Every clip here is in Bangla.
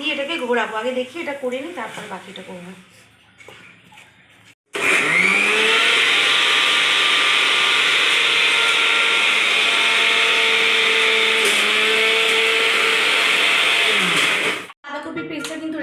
দিয়ে এটাকে ঘোরাবো। আগে দেখি এটা করে নিই তারপর বাকিটা করব।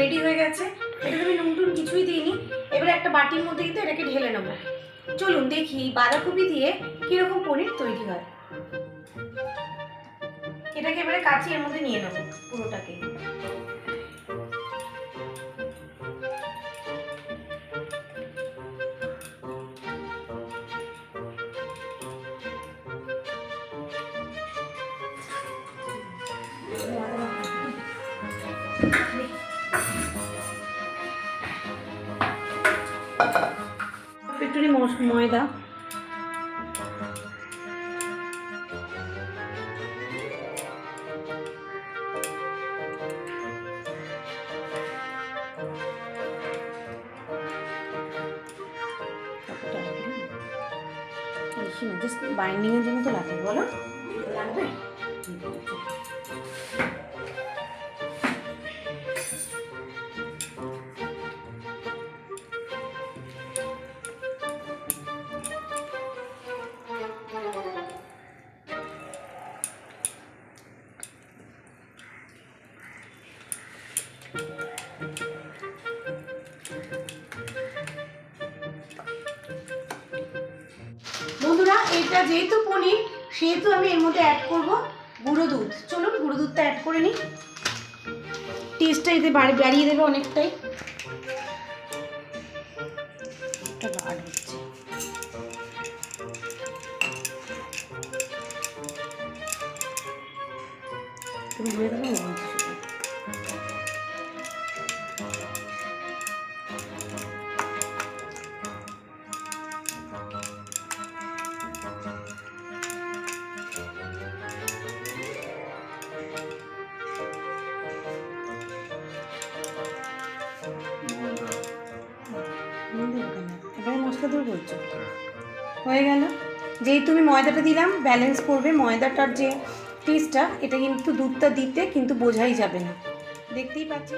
রেডি হয়ে গেছে। এটা আমি নুন টুন কিছুই দিইনি। এবারে একটা বাটির মধ্যে কিন্তু এটাকে ঢেলে নেব। চলুন দেখি বাঁধাকপি দিয়ে কীরকম পনির তৈরি হয়। এটাকে এবারে কাচি এর মধ্যে নিয়ে নেব পুরোটাকে। মশ- ময়দা। বাইন্ডিংয়ের জন্য তো লাগবে বলো। লাগবে? বন্ধুরা এটা যেহেতু পনির, সেহেতু আমি এর মধ্যে অ্যাড করব গুঁড়ো দুধ। চলুন গুঁড়ো দুধটা অ্যাড করে নিই। টেস্টটা এতে বাড়ি- বাড়িয়ে দেবে অনেকটাই। মশলা বলছো হয়ে গেল। যেই তুমি ময়দাটা দিলাম ব্যালেন্স করবে। ময়দাটার যে টেস্টটা এটা কিন্তু দুধটা দিতে কিন্তু বোঝাই যাবে না। দেখতেই পাচ্ছি?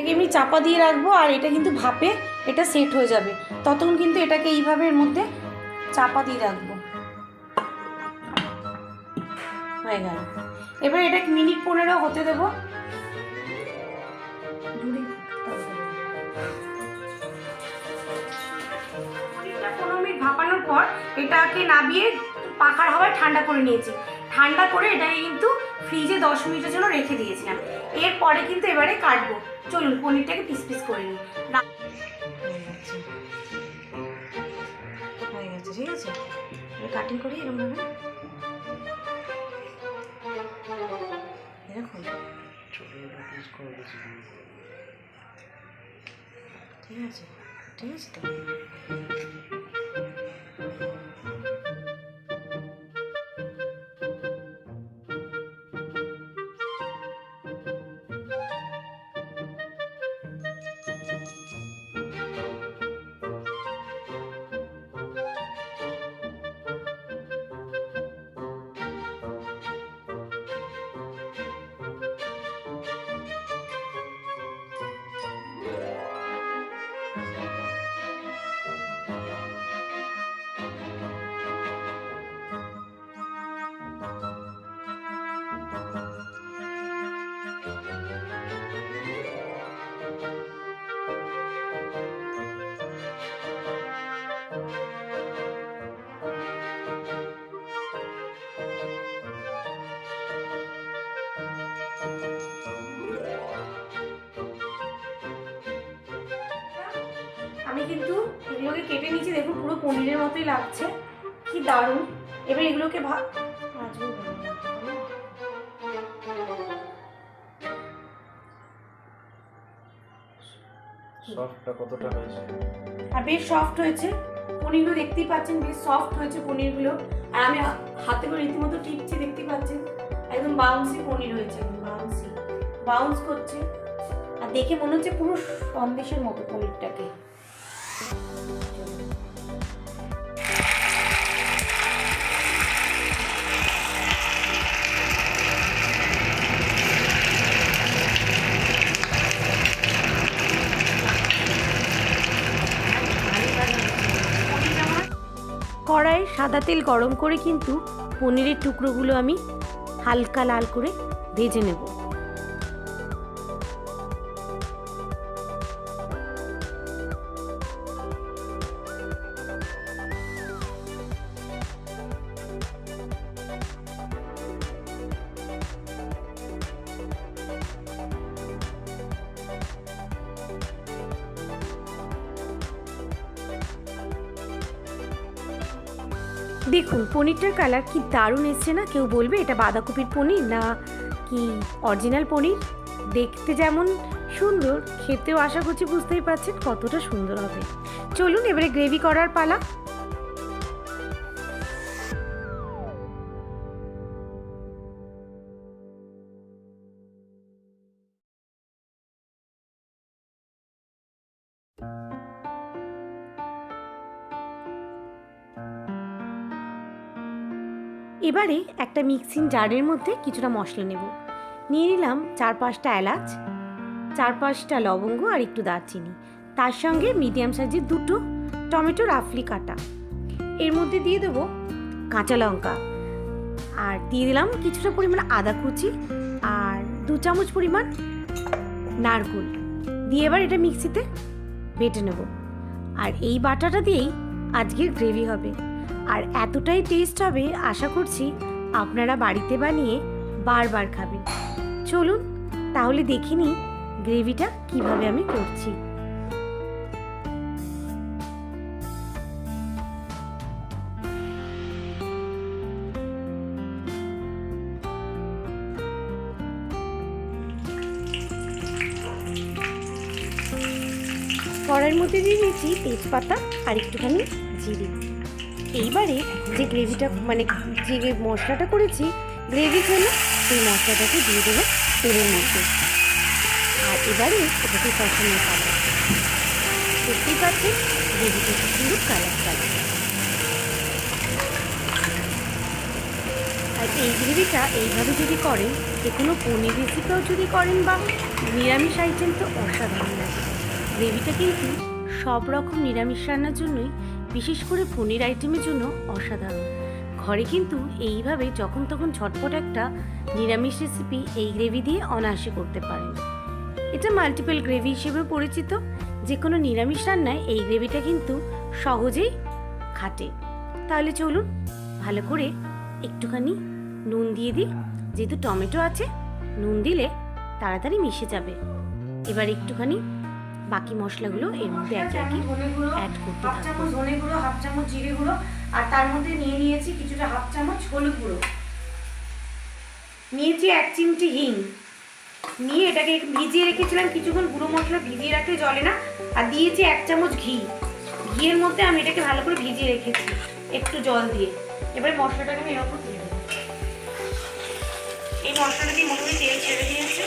এটাকে এমনি চাপা দিয়ে রাখব আর এটা কিন্তু ভাপে এটা সেট হয়ে যাবে। ততক্ষণ কিন্তু এটাকে এইভাবে এর মধ্যে চাপা দিয়ে রাখব। হয়ে গেল। এবার এটা মিনিট পনেরো হতে দেবো। ফুটতে হবে। পর এটাকে নাবিয়ে পাখার হাওয়ায় ঠান্ডা করে নিয়েছি। ঠান্ডা করে এটাকে কিন্তু ফ্রিজে দশ মিনিটের জন্য রেখে দিয়েছিলাম। এরপরে কিন্তু এবারে কাটবো। চলুন পনিরটাকে পিস পিস করে নিই। ঠিক আছে? কাটিং এরকম। ঠিক আছে? ঠিক আছে আমি কিন্তু এগুলোকে কেটে নিয়েছি দেখুন পুরো পনিরের মতোই লাগছে। কি দারুণ। এবার এগুলোকে? সফটটা কতটা হয়েছে? আর বেশ সফট হয়েছে। পনিরগুলো দেখতেই পাচ্ছেন বেশ সফট হয়েছে পনিরগুলো। আর আমি হাতে করে রীতিমতো টিপছি পাচ্ছেন? একদম বাউন্সি পনির হয়েছে একদম বাউন্সি বাউন্স করছে। আর দেখে মনে হচ্ছে পুরো সন্দেশের মতো পনিরটাকে। কড়াই সাদা তেল গরম করে কিন্তু পনিরের টুকরোগুলো আমি হালকা লাল করে ভেজে নেব। দেখুন, পনিরটার কালার কি দারুণ এসছে না? কেউ বলবে এটা বাঁধাকপির পনির না কি অরিজিনাল পনির? দেখতে যেমন সুন্দর, খেতেও আশা করছি বুঝতেই পারছেন কতটা সুন্দর হবে। চলুন এবারে গ্রেভি করার পালা। এবারে একটা মিক্সিং জারের মধ্যে কিছুটা মশলা নেব। নিয়ে নিলাম চার পাঁচটা এলাচ, চার পাঁচটা লবঙ্গ আর একটু দারচিনি। তার সঙ্গে মিডিয়াম সাইজের দুটো টমেটো রাফলি কাটা। এর মধ্যে দিয়ে দেবো কাঁচা লঙ্কা। আর দিয়ে দিলাম কিছুটা পরিমাণ আদা কুচি আর দু চামচ পরিমাণ নারকুল। দিয়ে এবার এটা মিক্সিতে বেটে নেব। আর এই বাটাটা দিয়েই আজকের গ্রেভি হবে। আর এতটাই টেস্ট হবে, আশা করছি আপনারা বাড়িতে বানিয়ে বারবার খাবেন। চলুন, তাহলে দেখে নিই গ্রেভিটা কীভাবে আমি করছি। কড়াইয়ের মধ্যে দিয়ে দিয়েছি তেজপাতা আর একটুখানি জিরে। এইবারে যে গ্রেভিটা মানে যে মশলাটা করেছি গ্রেভির জন্য সেই মশলাটাকে দিয়ে দেবো তেলের মধ্যে। আর এবারে এটাকে কষানো কালার দেখতেই পাচ্ছেন গ্রেভিটা সুন্দর কালার কালার আর এই গ্রেভিটা এইভাবে যদি করেন, যে কোনো পনির রেসিপিও যদি করেন বা নিরামিষ আইটেম তো অসাধারণ লাগে। গ্রেভিটা কিন্তু সব রকম নিরামিষ রান্নার জন্যই বিশেষ করে পনির আইটেমের জন্য অসাধারণ। ঘরে কিন্তু এইভাবে যখন তখন ঝটপট একটা নিরামিষ রেসিপি এই গ্রেভি দিয়ে অনায়াসে করতে পারেন। এটা মাল্টিপল গ্রেভি হিসেবে পরিচিত। যে কোনো নিরামিষ রান্নায় এই গ্রেভিটা কিন্তু সহজেই খাটে। তাহলে চলুন ভালো করে একটুখানি নুন দিয়ে দিই। যেহেতু টমেটো আছে, নুন দিলে তাড়াতাড়ি মিশে যাবে। এবার একটুখানি বাকি মশলাগুলো এর মধ্যে একে একে অ্যাড করতে হাফ চামচ ধনে গুঁড়ো হাফ চামচ জিরে গুঁড়ো আর তার মধ্যে নিয়ে নিয়েছি কিছুটা হাফ চামচ হলুদ গুঁড়ো। নিয়েছি এক চিমটি হিং। নিয়ে এটাকে ভিজিয়ে রেখেছিলাম কিছুক্ষণ গুঁড়ো মশলা ভিজিয়ে রাখলে জলে না আর দিয়েছি এক চামচ ঘি। ঘিয়ের মধ্যে আমি এটাকে ভালো করে ভিজিয়ে রেখেছি একটু জল দিয়ে। এবারে মশলাটাকে আমি এরকম দিয়ে এই মশলাটা দিয়ে মোটামুটি তেল ছেড়ে দিয়েছে।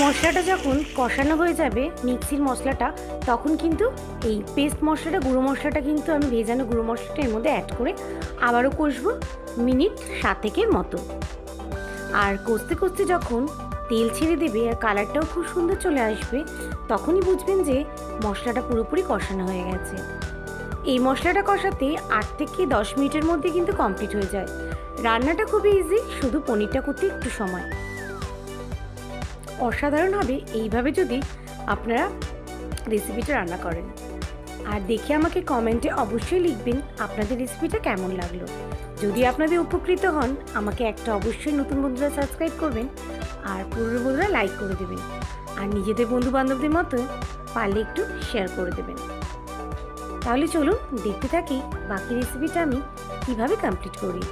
মশলাটা যখন কষানো হয়ে যাবে মিক্সির মশলাটা, তখন কিন্তু এই পেস্ট মশলাটা, গুঁড়ো মশলাটা কিন্তু আমি ভেজানো গুঁড়ো মশলাটা এর মধ্যে অ্যাড করে আবারও কষবো মিনিট সাতেকের মতো। আর কষতে কষতে যখন তেল ছেড়ে দেবে আর কালারটাও খুব সুন্দর চলে আসবে, তখনই বুঝবেন যে মশলাটা পুরোপুরি কষানো হয়ে গেছে। এই মশলাটা কষাতে আট থেকে দশ মিনিটের মধ্যে কিন্তু কমপ্লিট হয়ে যায়। রান্নাটা খুবই ইজি শুধু পনিরটা করতে একটু সময়। অসাধারণ হবে এইভাবে যদি আপনারা রেসিপিটা রান্না করেন। আর দেখে আমাকে কমেন্টে অবশ্যই লিখবেন আপনাদের রেসিপিটা কেমন লাগল। যদি আপনাদের উপকৃত হন, আমাকে একটা অবশ্যই নতুন বন্ধুরা সাবস্ক্রাইব করবেন আর পুরনো বন্ধুরা লাইক করে দেবেন। আর নিজেদের বন্ধু বান্ধবদের মতো পারলে একটু শেয়ার করে দেবেন। তাহলে চলুন দেখতে থাকি বাকি রেসিপিটা আমি কীভাবে কমপ্লিট করি।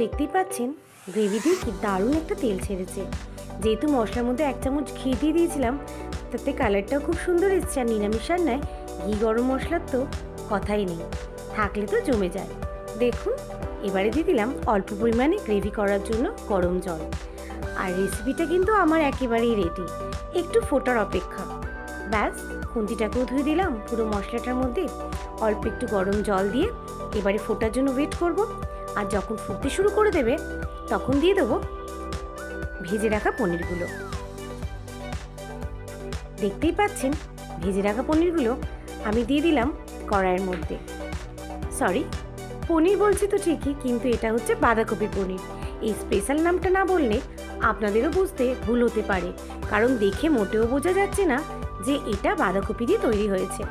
দেখতেই পাচ্ছেন, গ্রেভি দিয়ে কি দারুণ একটা তেল ছেড়েছে। যেহেতু মশলার মধ্যে এক চামচ ঘি দিয়ে দিয়েছিলাম, তাতে কালারটাও খুব সুন্দর এসছে আর নিরামিষার নয় ঘি গরম মশলার তো কথাই নেই। থাকলে তো জমে যায়। দেখুন, এবারে দিয়ে দিলাম অল্প পরিমাণে গ্রেভি করার জন্য গরম জল। আর রেসিপিটা কিন্তু আমার একেবারেই রেডি একটু ফোটার অপেক্ষা। ব্যাস, খুন্তিটাকেও ধুয়ে দিলাম, পুরো মশলাটার মধ্যে অল্প একটু গরম জল দিয়ে এবারে ফোটার জন্য ওয়েট করব। আর যখন ফুটতে শুরু করে দেবে, তখন দিয়ে দেবো ভেজে রাখা পনিরগুলো। দেখতেই পাচ্ছেন, ভেজে রাখা পনিরগুলো আমি দিয়ে দিলাম কড়াইয়ের মধ্যে। সরি পনির বলছি তো ঠিকই, কিন্তু এটা হচ্ছে বাঁধাকপি পনির। এই স্পেশাল নামটা না বললে আপনাদেরও বুঝতে ভুল হতে পারে, কারণ দেখে মোটেও বোঝা যাচ্ছে না যে এটা বাঁধাকপি দিয়ে তৈরি হয়েছে।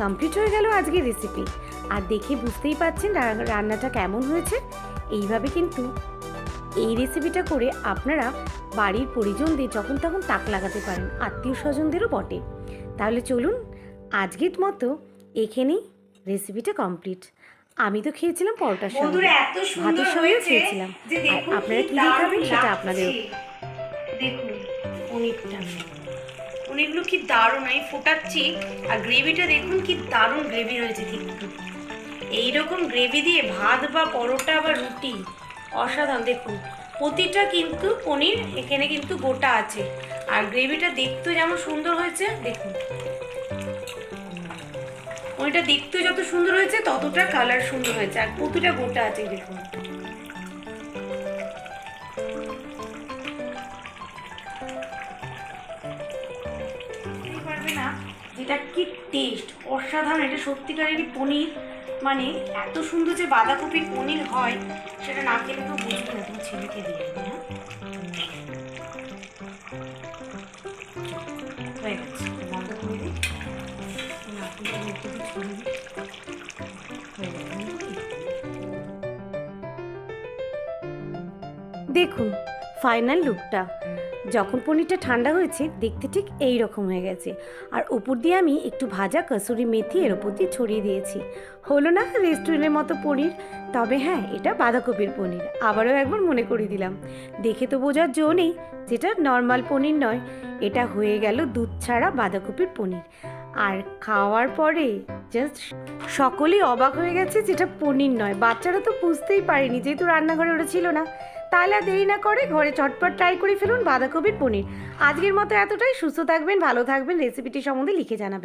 কমপ্লিট হয়ে গেল আজকের রেসিপি আর দেখে বুঝতেই পাচ্ছেন রান্নাটা কেমন হয়েছে? এইভাবে কিন্তু এই রেসিপিটা করে আপনারা বাড়ির পরিজনদের যখন তখন তাক লাগাতে পারেন আত্মীয় স্বজনদেরও বটে। তাহলে চলুন আজকের মতো এখানেই রেসিপিটা কমপ্লিট আমি তো খেয়েছিলাম পরোটার সঙ্গে। ভাতের সঙ্গেও খেয়েছিলাম। আর আপনারা কি দিয়ে খাবেন সেটা আপনাদের দেখুন পনিরটা। পনিরগুলো কি দারুণ আমি ফোটাচ্ছি। আর গ্রেভিটা দেখুন কি দারুণ গ্রেভি হয়েছে কিন্তু এইরকম গ্রেভি দিয়ে ভাত বা পরোটা বা রুটি, অসাধারণ। দেখুন, প্রতিটা কিন্তু পনির এখানে কিন্তু গোটা আছে। আর গ্রেভিটা দেখতেও যেমন সুন্দর হয়েছে, দেখুন। পনিরটা দেখতেও যত সুন্দর হয়েছে, ততটা কালার সুন্দর হয়েছে। আর প্রতিটা গোটা আছে, দেখুন। না যেটা কি টেস্ট অসাধারণ, এটা সত্যিকারেরই পনির। মানে এত সুন্দর যে বাঁধাকপির পনির হয়, সেটা না খেলে তো বুঝবে না তোমার ছেলেকে হ্যাঁ? দিয়ে। গেছে দেখুন ফাইনাল লুকটা যখন পনিরটা ঠান্ডা হয়েছে, দেখতে ঠিক এই রকম হয়ে গেছে। আর উপর দিয়ে আমি একটু ভাজা কসুরি মেথি এর উপর দিয়ে ছড়িয়ে দিয়েছি। হলো না রেস্টুরেন্টের মতো পনির? তবে হ্যাঁ এটা বাঁধাকপির পনির। আবারও একবার মনে করিয়ে দিলাম। দেখে তো বোঝার জো নেই, যেটা নর্মাল পনির নয়। এটা হয়ে গেল দুধ ছাড়া বাঁধাকপির পনির। আর খাওয়ার পরে জাস্ট সকলেই অবাক হয়ে গেছে যেটা পনির নয়। বাচ্চারা তো বুঝতেই পারেনি, যেহেতু রান্নাঘরে ওটা ছিল না। তাহলে আর দেরি না করে ঘরে চটপট ট্রাই করে ফেলুন বাঁধাকপির পনির। আজকের মতো এতটাই। সুস্থ থাকবেন, ভালো থাকবেন, রেসিপিটি সম্বন্ধে লিখে জানাবেন।